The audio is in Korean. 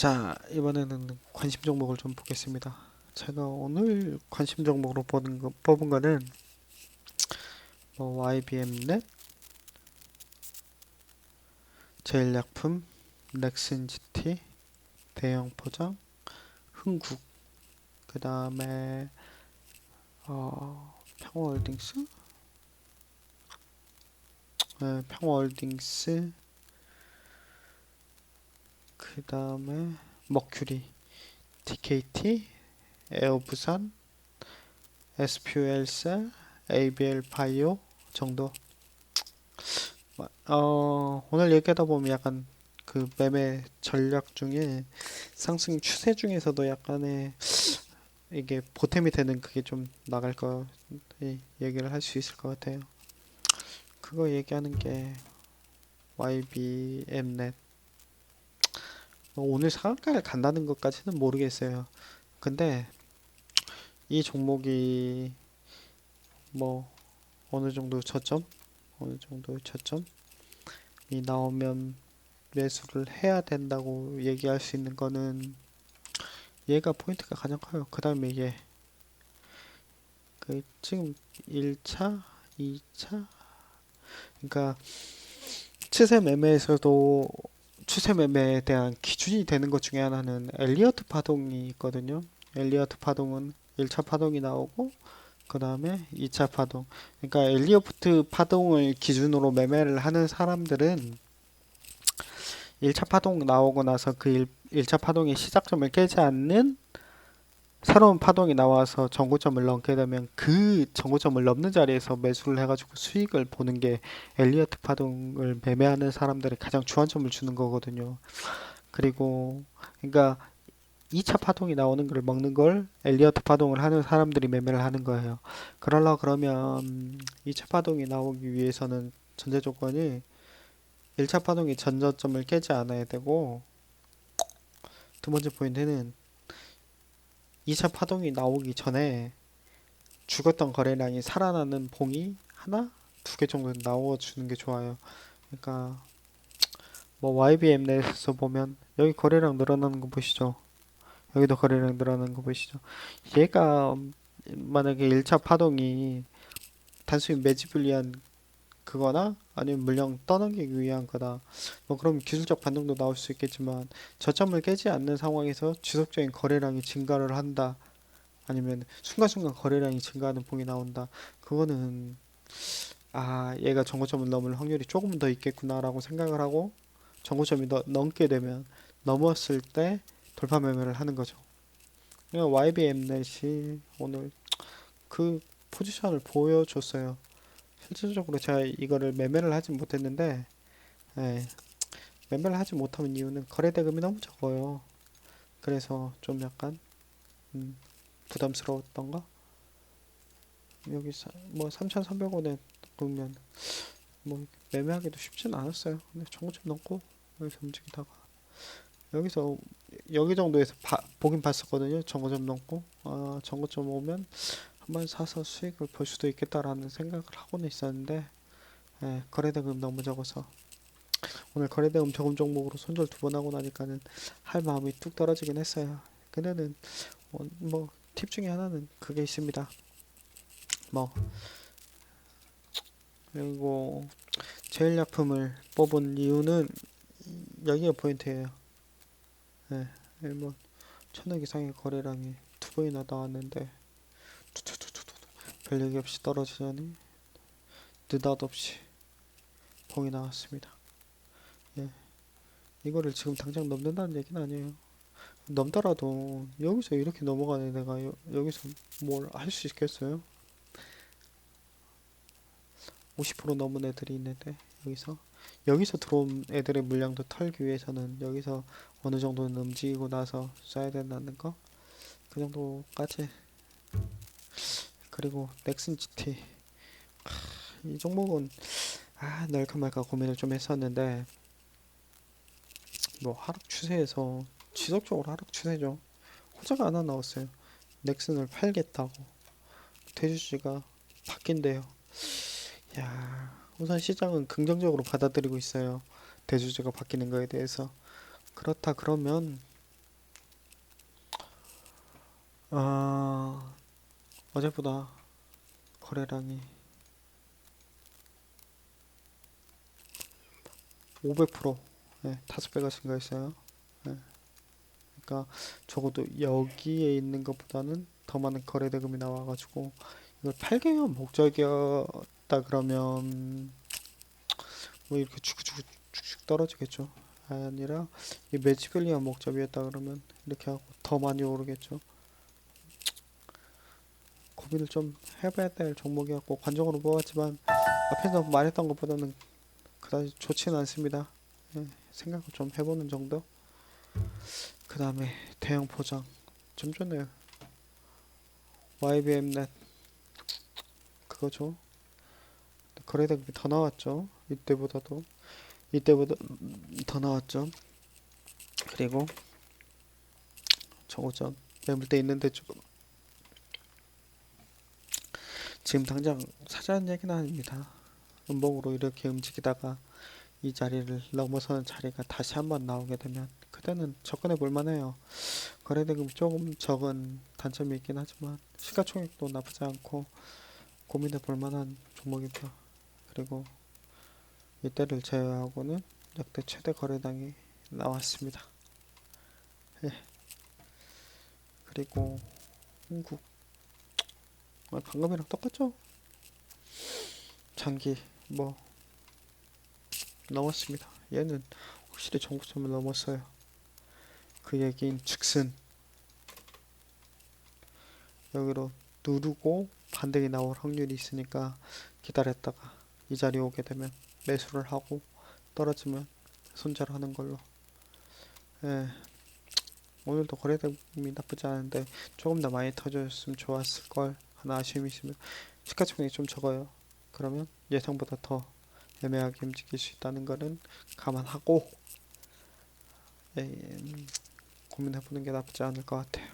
자, 이번에는 관심 종목을 좀 보겠습니다. 제가 오늘 관심 종목으로 뽑은, 거, 뽑은 거는 뭐 YBM넷, 제일약품, 넥슨GT, 대형포장, 흥국, 그 다음에 어, 평화홀딩스, 네, 평화홀딩스, 그 다음에 머큐리, TKT, 에어부산, SPL셀, ABL 바이오 정도. 어, 오늘 얘기하다 보면 약간 그 매매 전략 중에 상승 추세 중에서도 약간의 이게 보탬이 되는 그게 좀 나갈 거 이- 얘기를 할 수 있을 것 같아요. 그거 얘기하는 게 YBM넷. 뭐 오늘 상한가를 간다는 것까지는 모르겠어요. 근데 이 종목이 뭐 어느 정도 저점, 어느 정도 저점이 나오면 매수를 해야 된다고 얘기할 수 있는 거는 얘가 포인트가 가장 커요. 그 다음에 얘. 그 지금 1차, 2차. 그러니까 추세 매매에서도 추세 매매에 대한 기준이 되는 것 중에 하나는 엘리어트 파동이 있거든요. 엘리어트 파동은 1차 파동이 나오고 그 다음에 2차 파동. 그러니까 엘리어트 파동을 기준으로 매매를 하는 사람들은 1차 파동 나오고 나서 그 1, 1차 파동의 시작점을 깨지 않는 새로운 파동이 나와서 전고점을 넘게 되면 그 전고점을 넘는 자리에서 매수를 해가지고 수익을 보는 게 엘리어트 파동을 매매하는 사람들의 가장 주안점을 주는 거거든요. 그리고 그러니까 2차 파동이 나오는 걸 먹는 걸 엘리어트 파동을 하는 사람들이 매매를 하는 거예요. 그러려 그러면 2차 파동이 나오기 위해서는 전제 조건이 1차 파동이 전저점을 깨지 않아야 되고 두 번째 포인트는 2차 파동이 나오기 전에 죽었던 거래량이 살아나는 봉이 하나, 두 개 정도 나와주는 게 좋아요. 그러니까 뭐 YBM 내에서 보면 여기 거래량 늘어나는 거 보시죠. 여기도 거래량 늘어나는 거 보시죠. 얘가 만약에 1차 파동이 단순히 매집을 위한 그거나 아니면 물량 떠넘기기 위한 거다. 뭐 그럼 기술적 반등도 나올 수 있겠지만 저점을 깨지 않는 상황에서 지속적인 거래량이 증가를 한다. 아니면 순간순간 거래량이 증가하는 봉이 나온다. 그거는 아 얘가 정고점을 넘을 확률이 조금 더 있겠구나라고 생각을 하고 정고점이 너, 넘게 되면 넘었을 때 돌파 매매를 하는 거죠. 그러니까 YBM넷이 오늘 그 포지션을 보여줬어요. 실질적으로 제가 이거를 매매를 하진 못했는데 예, 매매를 하지 못하는 이유는 거래 대금이 너무 적어요. 그래서 좀 약간 음, 부담스러웠던가? 여기 사, 뭐 3,300원에 보면 뭐 매매하기도 쉽진 않았어요. 근데 정고점 넘고 여기서 움직이다가 여기서 여기 정도에서 봐- 보긴 봤었거든요. 정고점 넘고 아 정고점 오면 한번 사서 수익을 볼 수도 있겠다라는 생각을 하고는 있었는데 예, 거래대금 너무 적어서 오늘 거래대금 적은 종목으로 손절 두 번 하고 나니까는 할 마음이 뚝 떨어지긴 했어요. 근데는 어, 뭐팁 중에 하나는 그게 있습니다. 뭐 그리고 제일약품을 뽑은 이유는 여기가 포인트예요. 예, 예, 뭐 천억 이상의 거래량이 두 번이나 나왔는데 별 얘기 없이 떨어지더니 느닷없이 봉이 나왔습니다. 예, 이거를 지금 당장 넘는다는 얘기는 아니에요. 넘더라도 여기서 이렇게 넘어가는 내가 여, 여기서 뭘 할 수 있겠어요? 50% 넘은 애들이 있는데 여기서 여기서 들어온 애들의 물량도 털기 위해서는 여기서 어느 정도는 움직이고 나서 써야 된다는 거 그 정도까지 그리고 넥슨 GT 이 종목은 아 넣을까 말까 고민을 좀 했었는데 뭐 하락 추세에서 지속적으로 하락 추세죠. 호재가 하나 나왔어요. 넥슨을 팔겠다고. 대주주가 바뀐대요. 야 우선 시장은 긍정적으로 받아들이고 있어요. 대주주가 바뀌는 거에 대해서. 그렇다 그러면 아, 어제보다 거래량이 500% 네, 다섯 배가 증가했어요. 네. 그러니까 적어도 여기에 있는 것보다는 더 많은 거래 대금이 나와가지고 이걸 팔기 위한 목적이었다 그러면 뭐 이렇게 쭉쭉 쭉쭉 떨어지겠죠. 아니라 이 위한 목적이었다 그러면 이렇게 하고 더 많이 오르겠죠. 고민을 좀 해봐야 될 종목이었고 관종으로 보았지만 앞에서 말했던 것보다는 그다지 좋지는 않습니다. 예, 생각을 좀 해보는 정도. 그 다음에 대형 포장 좀 좋네요. YBM넷 그거죠. 거래대금이 더 나왔죠. 이때보다도 이때보다 더 나왔죠. 그리고 저거죠. 매물대 있는데 조금 지금 당장 사자는 얘기는 아닙니다. 음봉으로 이렇게 움직이다가 이 자리를 넘어서는 자리가 다시 한번 나오게 되면 그때는 접근해 볼 만해요. 거래대금 조금 적은 단점이 있긴 하지만 시가총액도 나쁘지 않고 고민해 볼 만한 종목이다. 그리고 이때를 제외하고는 역대 최대 거래량이 나왔습니다. 예. 그리고 한국 아, 방금이랑 똑같죠? 장기 뭐 넘었습니다. 얘는 확실히 정고점을 넘었어요. 그 얘기인 즉슨 여기로 누르고 반등이 나올 확률이 있으니까 기다렸다가 이 자리에 오게 되면 매수를 하고 떨어지면 손절하는 걸로. 예. 오늘도 거래대금이 나쁘지 않은데 조금 더 많이 터졌으면 좋았을 걸 하나 아쉬움이 있으면 시가총액이 좀 적어요. 그러면 예상보다 더 애매하게 움직일 수 있다는 거는 감안하고 예, 음, 고민해보는 게 나쁘지 않을 것 같아요.